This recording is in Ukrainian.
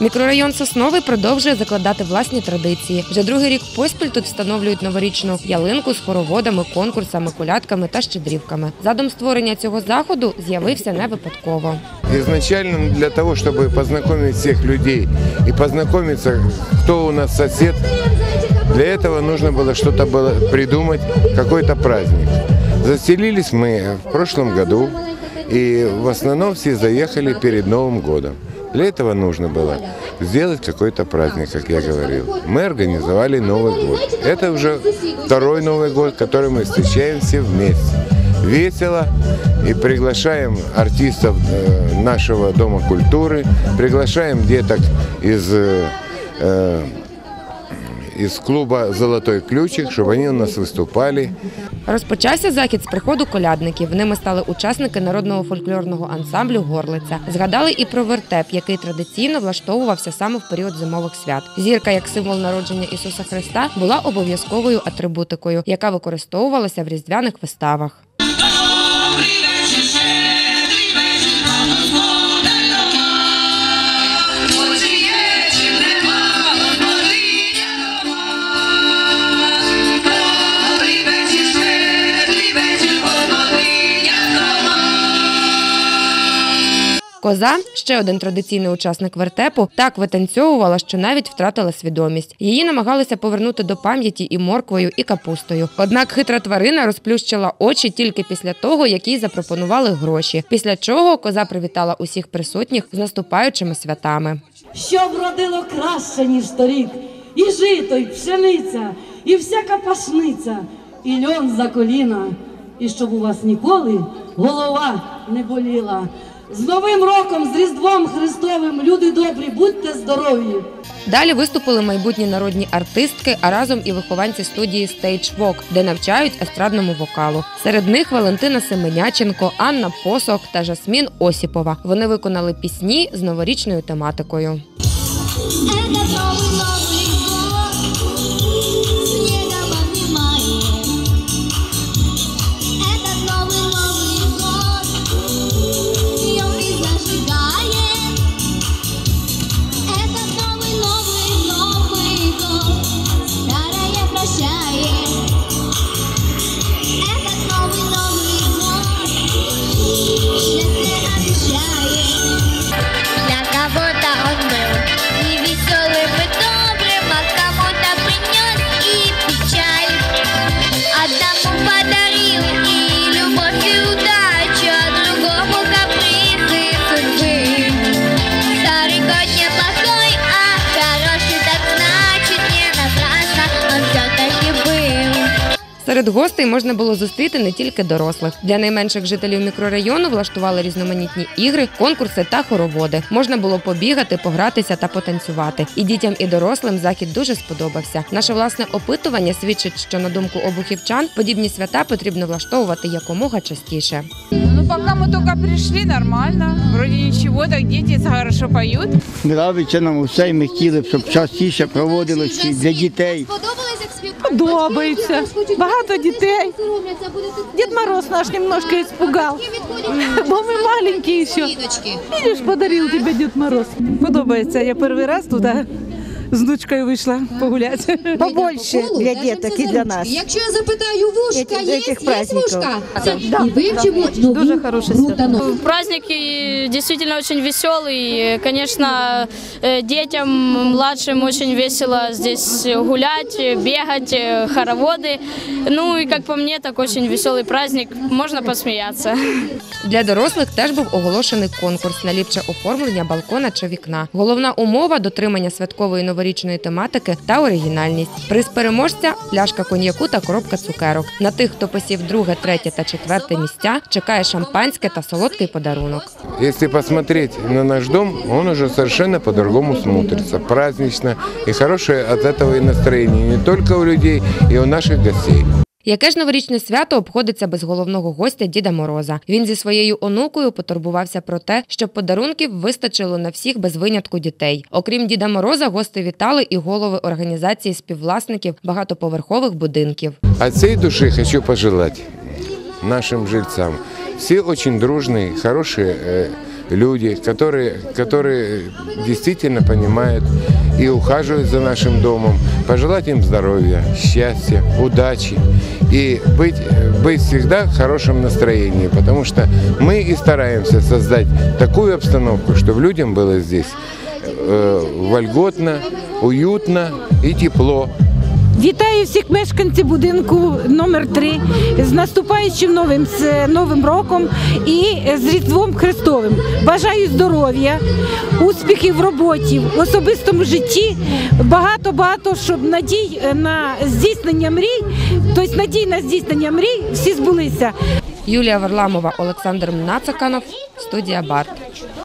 Мікрорайон Сосновий продовжує закладати власні традиції. Вже другий рік поспіль тут встановлюють новорічну ялинку з хороводами, конкурсами, колядками та щедрівками. Задум створення цього заходу з'явився не випадково. Изначально для того, чтобы познакомить всех людей и познакомиться, кто у нас сосед, для этого нужно было что-то было придумать, какой-то праздник. Заселились мы в прошлом году, и в основном все заехали перед Новым годом. Для этого нужно было сделать какой-то праздник, как я говорил. Мы организовали Новый год. Это уже второй Новый год, который мы встречаем все вместе. Весело и приглашаем артистов э, нашего Дома культуры, приглашаем деток из, э, из клуба «Золотой ключик», чтобы они у нас выступали. Розпочався захід з приходу колядників. Ними стали учасники народного фольклорного ансамблю Горлиця. Згадали і про вертеп, який традиційно влаштовувався саме в період зимових свят. Зірка, як символ народження Ісуса Христа, була обов'язковою атрибутикою, яка використовувалася в різдвяних виставах. Коза, ще один традиційний учасник вертепу, так витанцьовувала, що навіть втратила свідомість. Її намагалися повернути до пам'яті і морквою, і капустою. Однак хитра тварина розплющила очі тільки після того, як їй запропонували гроші. Після чого коза привітала усіх присутніх з наступаючими святами. що вродило краще, ніж торік, і жито, і пшениця, і всяка пашниця, і льон за коліна, і щоб у вас ніколи голова не боліла. З Новим роком, з Різдвом Христовим, люди добрі, будьте здорові! Далі виступили майбутні народні артистки, а разом і вихованці студії Stage Walk, де навчають естрадному вокалу. Серед них Валентина Семеняченко, Анна Посох та Жасмін Осіпова. Вони виконали пісні з новорічною тематикою. Серед гостей можна було зустріти не тільки дорослих. Для найменших жителів мікрорайону влаштували різноманітні ігри, конкурси та хороводи. Можна було побігати, погратися та потанцювати. І дітям, і дорослим захід дуже сподобався. Наше власне опитування свідчить, що на думку обухівчан подібні свята потрібно влаштовувати якомога частіше. Ну, пока мы только пришли, нормально. Вроде ничего, так дети хорошо поют. Нравиться нам усе, і ми хотіли б, щоб частіше проводилось для дітей. Подобається. Багато дітей. Дід Мороз наш немножко испугал. Бо ми маленькі ще. Видиш, подарив тебе Дід Мороз. Подобається. Я перший раз туди з внучкою вийшла погуляти. Побольше для діток і для нас. Якщо я запитаю вушка, Этих- є, этих є праздників. вушка? Да. І вивчимо нову Дуже хороше гру свято. та ноту. Праздник и действительно очень веселый. Конечно, э, детям младшим очень весело здесь гулять, бегать, э, хороводы. Ну и как по мне, так очень веселый праздник. Можно посмеяться. Для дорослих теж був оголошений конкурс на ліпше оформлення балкона чи вікна. Головна умова дотримання святкової новорічної тематики та оригінальність. Приз переможця пляшка коньяку та коробка цукерок. На тих, хто посів друге, третє та четверте місця, чекає шампанське та солодкий подарунок. Если посмотреть на наш дом, він вже совершенно по-другому смотриться. празднично і хороше від цього і настроєння не только у людей, і у наших гостей. Яке ж новорічне свято обходиться без головного гостя Діда Мороза? Він зі своєю онукою потурбувався про те, щоб подарунків вистачило на всіх без винятку дітей. Окрім Діда Мороза, гости вітали і голови організації співвласників багатоповерхових будинків. От всей души хочу пожелать нашим жильцам. Все очень дружные, хорошие э, люди, которые, которые действительно понимают и ухаживают за нашим домом. Пожелать им здоровья, счастья, удачи и быть, быть всегда в хорошем настроении, потому что мы и стараемся создать такую обстановку, чтобы людям было здесь э, вольготно, уютно и тепло. Вітаю всіх мешканців будинку номер 3 з наступаючим новим з новим роком і з Різдвом Христовим. Бажаю здоров'я, успіхів в роботі, в особистому житті. Багато багато щоб надій на здійснення мрій, тобто надій на здійснення мрій всі збулися. Юлія Варламова, Олександр Нацаканов, студія Барт.